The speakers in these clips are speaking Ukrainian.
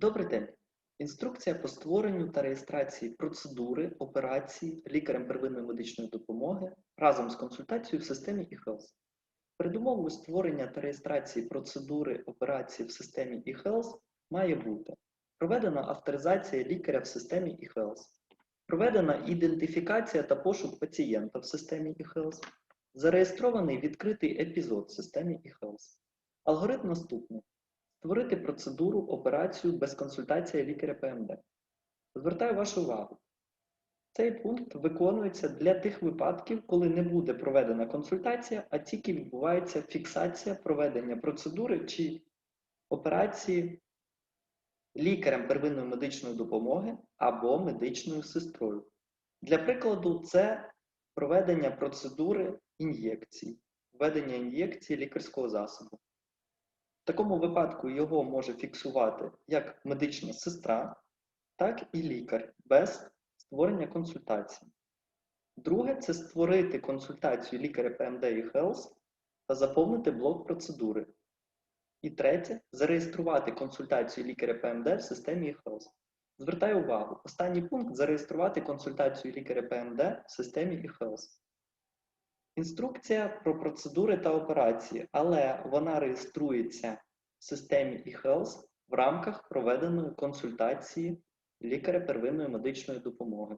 Добрий день. Інструкція по створенню та реєстрації процедури операції лікарем первинної медичної допомоги разом з консультацією в системі eHealth. Передумовою створення та реєстрації процедури операції в системі eHealth має бути проведена авторизація лікаря в системі eHealth, проведена ідентифікація та пошук пацієнта в системі eHealth, зареєстрований відкритий епізод в системі eHealth. Алгоритм наступний. Створити процедуру, операцію без консультації лікаря ПМД. Звертаю вашу увагу. Цей пункт виконується для тих випадків, коли не буде проведена консультація, а тільки відбувається фіксація проведення процедури чи операції лікарем первинної медичної допомоги або медичною сестрою. Для прикладу, це проведення процедури ін'єкцій, введення ін'єкції лікарського засобу. В такому випадку його може фіксувати як медична сестра, так і лікар без створення консультації. Друге це створити консультацію лікаря ПМД і Health та заповнити блок процедури. І третє зареєструвати консультацію лікаря ПМД в системі eHealth. Звертаю увагу, останній пункт зареєструвати консультацію лікаря ПМД в системі eHealth. Інструкція про процедури та операції, але вона реєструється в системі eHealth в рамках проведеної консультації лікаря первинної медичної допомоги.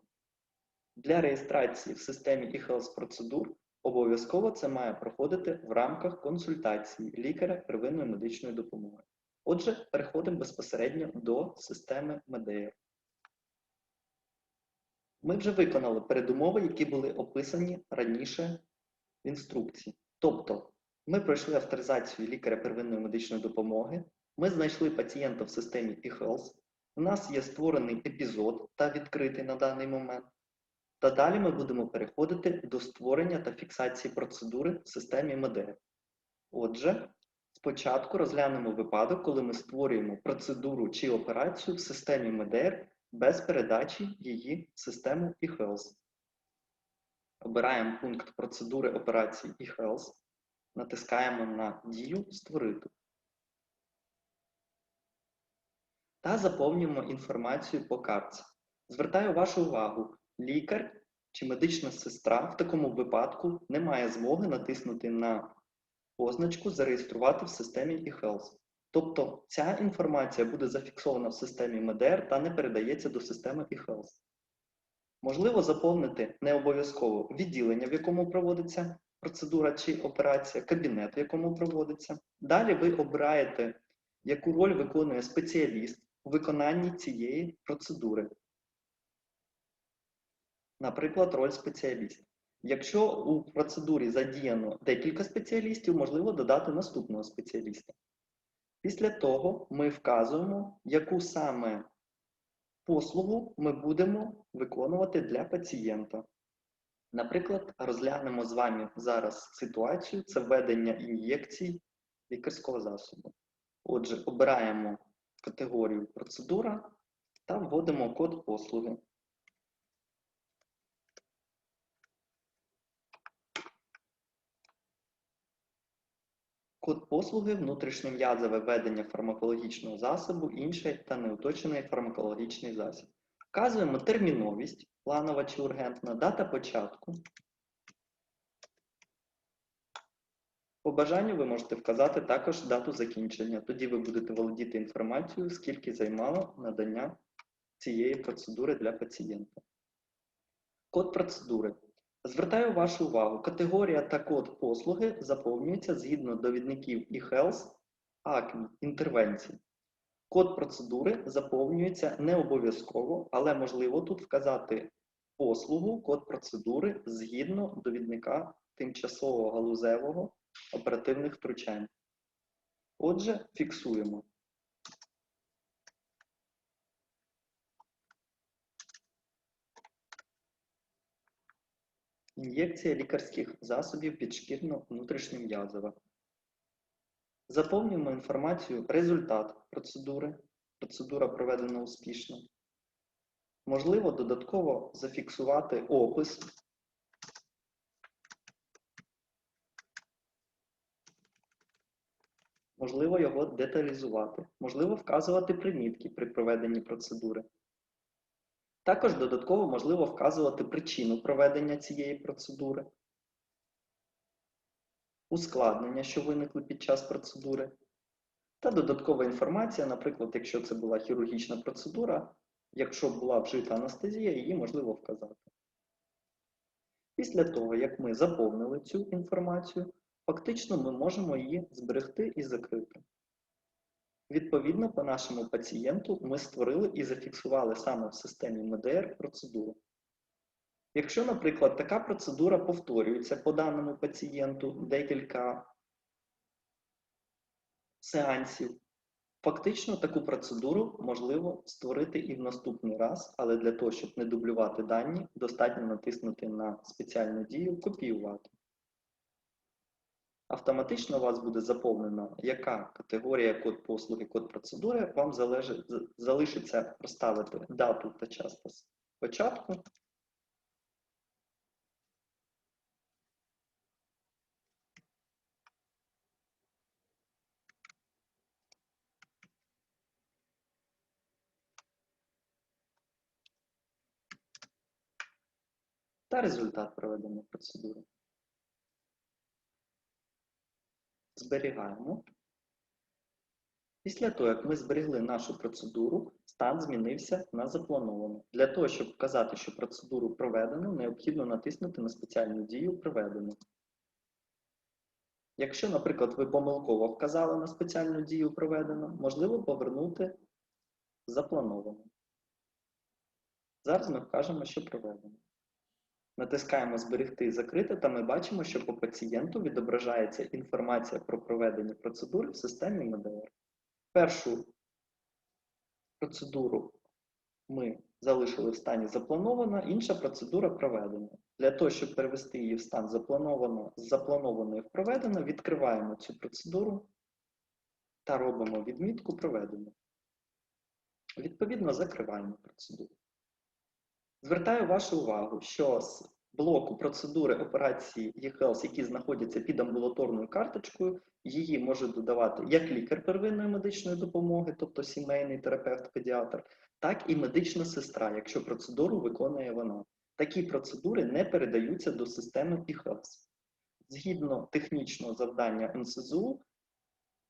Для реєстрації в системі eHealth процедур обов'язково це має проходити в рамках консультації лікаря первинної медичної допомоги. Отже, переходимо безпосередньо до системи МЕДЕЄР. Ми вже виконали передумови, які були описані раніше інструкції. Тобто, ми пройшли авторизацію лікаря первинної медичної допомоги, ми знайшли пацієнта в системі eHealth, у нас є створений епізод та відкритий на даний момент. Та далі ми будемо переходити до створення та фіксації процедури в системі МДР. Отже, спочатку розглянемо випадок, коли ми створюємо процедуру чи операцію в системі МДР без передачі її в систему eHealth. Обираємо пункт процедури операції eHealth, натискаємо на дію Створити. Та заповнюємо інформацію по картці. Звертаю вашу увагу, лікар чи медична сестра в такому випадку не має змоги натиснути на позначку Зареєструвати в системі eHealth. Тобто ця інформація буде зафіксована в системі МДР та не передається до системи eHealth. Можливо заповнити не обов'язково відділення, в якому проводиться процедура чи операція, кабінет, в якому проводиться. Далі ви обираєте, яку роль виконує спеціаліст у виконанні цієї процедури. Наприклад, роль спеціаліста. Якщо у процедурі задіяно декілька спеціалістів, можливо додати наступного спеціаліста. Після того ми вказуємо, яку саме послугу ми будемо виконувати для пацієнта. Наприклад, розглянемо з вами зараз ситуацію це введення ін'єкцій лікарського засобу. Отже, обираємо категорію процедура та вводимо код послуги. Код послуги внутрішньом'язове введення фармакологічного засобу, інший та неуточений фармакологічний засіб. Вказуємо терміновість, планова чи ургентна, дата початку. По бажанню ви можете вказати також дату закінчення. Тоді ви будете володіти інформацією, скільки займало надання цієї процедури для пацієнта. Код процедури. Звертаю вашу увагу, категорія та код послуги заповнюється згідно довідників eHealth, АКМІ, інтервенцій. Код процедури заповнюється не обов'язково, але можливо тут вказати послугу, код процедури згідно довідника тимчасового галузевого оперативних втручань. Отже, фіксуємо. Ін'єкція лікарських засобів підшкірно-внутрішньом'язова. Заповнюємо інформацію результат процедури. Процедура проведена успішно. Можливо, додатково зафіксувати опис. можливо його деталізувати, можливо вказувати примітки при проведенні процедури. Також додатково можливо вказувати причину проведення цієї процедури, ускладнення, що виникли під час процедури, та додаткова інформація, наприклад, якщо це була хірургічна процедура, якщо була вжита анестезія, її можливо вказати. Після того, як ми заповнили цю інформацію, фактично ми можемо її зберегти і закрити. Відповідно, по нашому пацієнту ми створили і зафіксували саме в системі МДР процедуру. Якщо, наприклад, така процедура повторюється по даному пацієнту декілька сеансів, фактично таку процедуру можливо створити і в наступний раз, але для того, щоб не дублювати дані, достатньо натиснути на спеціальну дію Копіювати. Автоматично у вас буде заповнено, яка категорія код послуги, код процедури, вам залежить, залишиться проставити дату та час початку. Та результат проведення процедури. Зберігаємо. Після того, як ми зберегли нашу процедуру, стан змінився на заплановану. Для того, щоб вказати, що процедуру проведено, необхідно натиснути на спеціальну дію Проведено. Якщо, наприклад, ви помилково вказали на спеціальну дію проведено, можливо повернути заплановано. Зараз ми вкажемо, що проведено. Натискаємо Зберегти і закрити, та ми бачимо, що по пацієнту відображається інформація про проведення процедури в системі МДР. Першу процедуру ми залишили в стані запланована, інша процедура проведена. Для того, щоб перевести її в стан заплановано, з запланованої в проведено, відкриваємо цю процедуру та робимо відмітку проведено. Відповідно, закриваємо процедуру. Звертаю вашу увагу, що з блоку процедури операції eHealth, які знаходяться під амбулаторною карточкою, її може додавати як лікар первинної медичної допомоги, тобто сімейний терапевт-педіатр, так і медична сестра, якщо процедуру виконує вона. Такі процедури не передаються до системи eHealth. Згідно технічного завдання НСЗУ,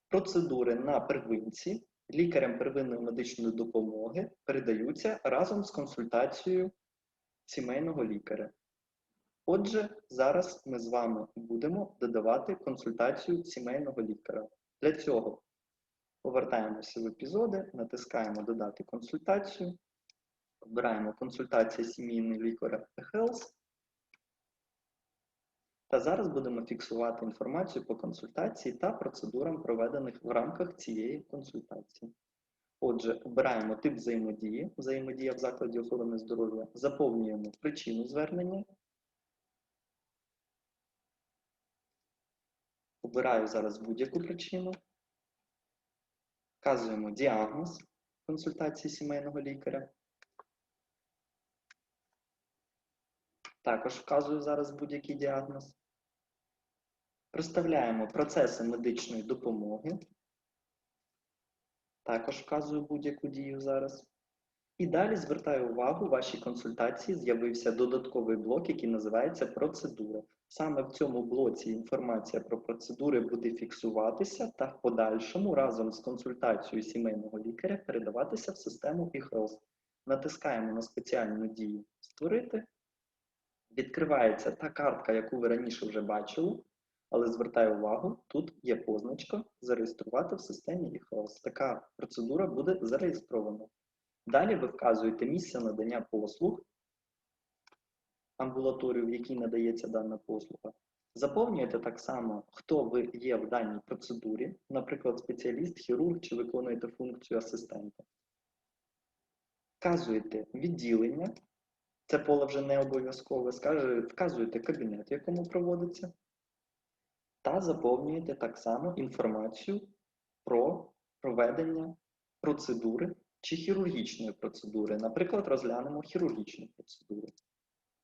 процедури на первинці лікарям первинної медичної допомоги передаються разом з консультацією сімейного лікаря. Отже, зараз ми з вами будемо додавати консультацію сімейного лікаря. Для цього повертаємося в епізоди, натискаємо Додати консультацію, обираємо консультація сімейного лікаря eHealth. Та зараз будемо фіксувати інформацію по консультації та процедурам, проведених в рамках цієї консультації. Отже, обираємо тип взаємодії, взаємодія в закладі охорони здоров'я, заповнюємо причину звернення. Обираю зараз будь-яку причину. Вказуємо діагноз консультації сімейного лікаря. Також вказую зараз будь-який діагноз. Проставляємо процеси медичної допомоги. Також вказую будь-яку дію зараз. І далі звертаю увагу, в вашій консультації з'явився додатковий блок, який називається процедура. Саме в цьому блоці інформація про процедури буде фіксуватися та в подальшому разом з консультацією сімейного лікаря передаватися в систему eHealth. Натискаємо на спеціальну дію Створити. Відкривається та картка, яку ви раніше вже бачили, але звертаю увагу, тут є позначка Зареєструвати в системі eHealth. Така процедура буде зареєстрована. Далі ви вказуєте місце надання послуг, амбулаторію, в якій надається дана послуга. Заповнюєте так само, хто ви є в даній процедурі, наприклад, спеціаліст, хірург чи виконуєте функцію асистента. Вказуєте відділення, це поле вже не обов'язкове, вказуєте кабінет, в якому проводиться, та заповнюєте так само інформацію про проведення процедури чи хірургічної процедури. Наприклад, розглянемо хірургічну процедуру.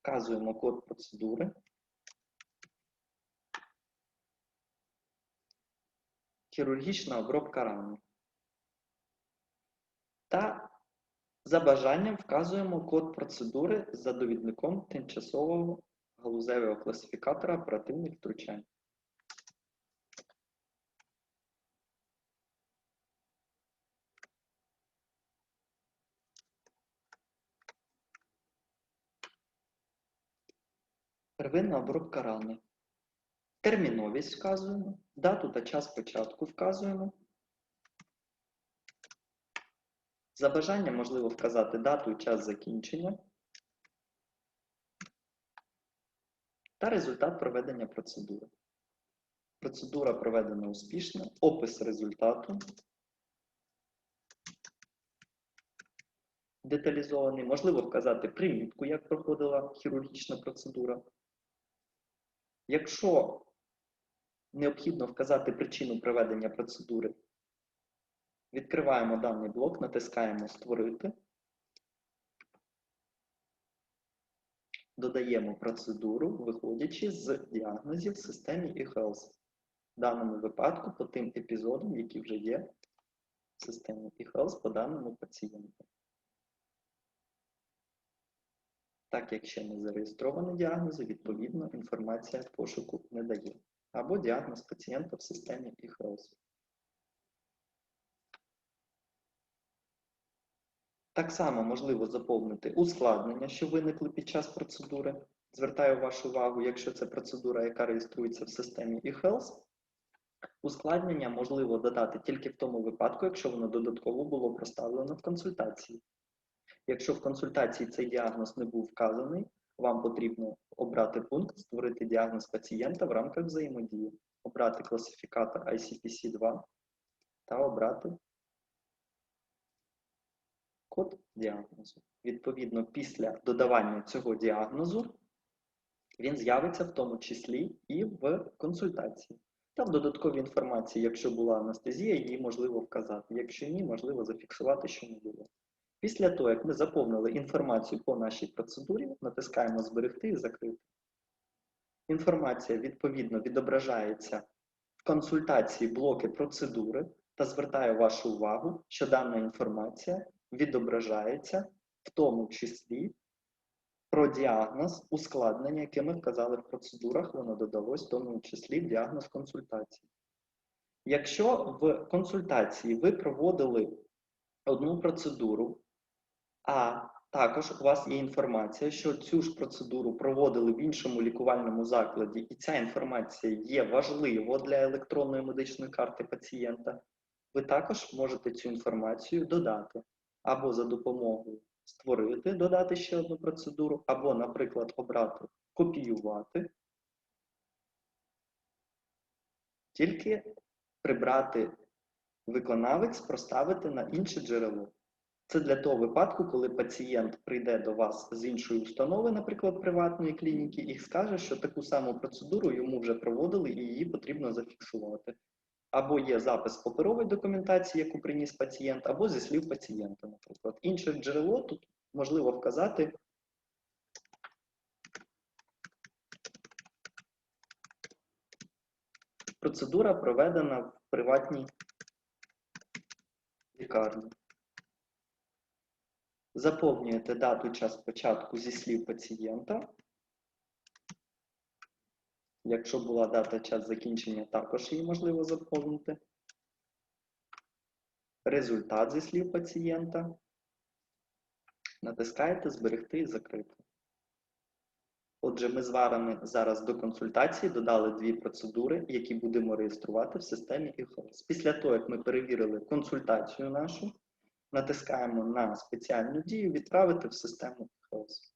Вказуємо код процедури. хірургічна обробка рани. Та за бажанням вказуємо код процедури за довідником тимчасового галузевого класифікатора оперативних втручань. Первинна обробка рани. Терміновість вказуємо, дату та час початку вказуємо. За бажанням можливо вказати дату і час закінчення та результат проведення процедури. Процедура проведена успішно, опис результату. Деталізований, можливо вказати примітку, як проходила хірургічна процедура. Якщо необхідно вказати причину проведення процедури, відкриваємо даний блок, натискаємо Створити, додаємо процедуру, виходячи з діагнозів в системі eHealth. В даному випадку по тим епізодам, які вже є в системі eHealth по даному пацієнту. Так як ще не зареєстровані діагнози, відповідно, інформація пошуку не дає. Або діагноз пацієнта в системі eHealth. Так само можливо заповнити ускладнення, що виникли під час процедури. Звертаю вашу увагу, якщо це процедура, яка реєструється в системі eHealth, ускладнення можливо додати тільки в тому випадку, якщо воно додатково було проставлено в консультації. Якщо в консультації цей діагноз не був вказаний, вам потрібно обрати пункт Створити діагноз пацієнта в рамках взаємодії, обрати класифікатор ICPC-2 та обрати код діагнозу. Відповідно, після додавання цього діагнозу він з'явиться в тому числі і в консультації. Там додаткові інформації, якщо була анестезія, її можливо вказати. Якщо ні, можливо зафіксувати, що не було. Після того, як ми заповнили інформацію по нашій процедурі, натискаємо Зберегти і закрити. Інформація відповідно відображається в консультації блоки процедури та звертаю вашу увагу, що дана інформація відображається в тому числі про діагноз, ускладнення, яке ми вказали в процедурах, воно додалось в тому числі в діагноз консультації. Якщо в консультації ви проводили одну процедуру, а також у вас є інформація, що цю ж процедуру проводили в іншому лікувальному закладі, і ця інформація є важливо для електронної медичної карти пацієнта, ви також можете цю інформацію додати або за допомогою створити, додати ще одну процедуру, або, наприклад, обрати копіювати, тільки прибрати виконавець, проставити на інше джерело. Це для того випадку, коли пацієнт прийде до вас з іншої установи, наприклад, приватної клініки, і скаже, що таку саму процедуру йому вже проводили і її потрібно зафіксувати. Або є запис паперової документації, яку приніс пацієнт, або зі слів пацієнта, наприклад. Інше джерело тут можливо вказати. Процедура проведена в приватній лікарні. Заповнюєте дату час початку зі слів пацієнта. Якщо була дата час закінчення, також її можливо заповнити. Результат зі слів пацієнта. Натискаєте Зберегти і закрити. Отже, ми з вами зараз до консультації додали дві процедури, які будемо реєструвати в системі eHealth. Після того, як ми перевірили консультацію нашу, натискаємо на спеціальну дію Відправити в систему eHealth.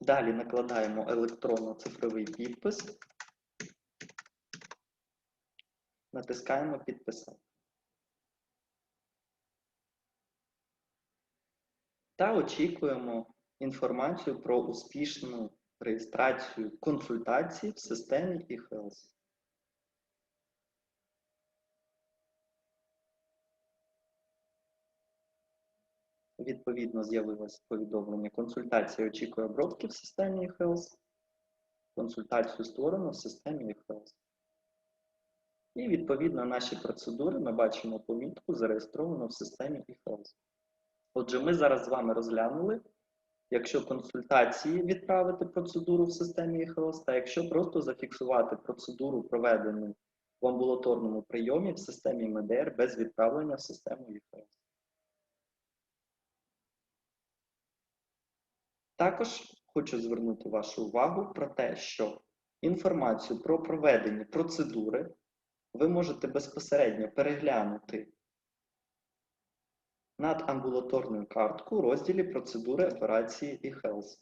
Далі накладаємо електронно-цифровий підпис. Натискаємо Підписати. Та очікуємо інформацію про успішну реєстрацію консультацій в системі eHealth. Відповідно, з'явилось повідомлення. Консультація очікує обробки в системі eHealth. Консультацію створено в системі eHealth. І відповідно наші процедури ми бачимо помітку зареєстровано в системі eHealth. Отже, ми зараз з вами розглянули, якщо консультації відправити процедуру в системі eHealth, та якщо просто зафіксувати процедуру, проведену в амбулаторному прийомі в системі МДР без відправлення в систему eHealth. Також хочу звернути вашу увагу про те, що інформацію про проведені процедури ви можете безпосередньо переглянути над амбулаторною карткою у розділі процедури операції eHealth.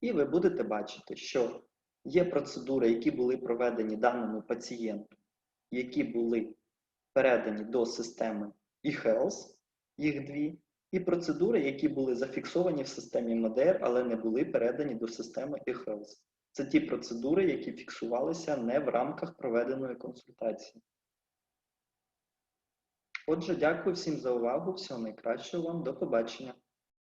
І ви будете бачити, що є процедури, які були проведені даному пацієнту, які були передані до системи eHealth, їх дві, і процедури, які були зафіксовані в системі МДР, але не були передані до системи eHealth. Це ті процедури, які фіксувалися не в рамках проведеної консультації. Отже, дякую всім за увагу. Всього найкращого вам. До побачення.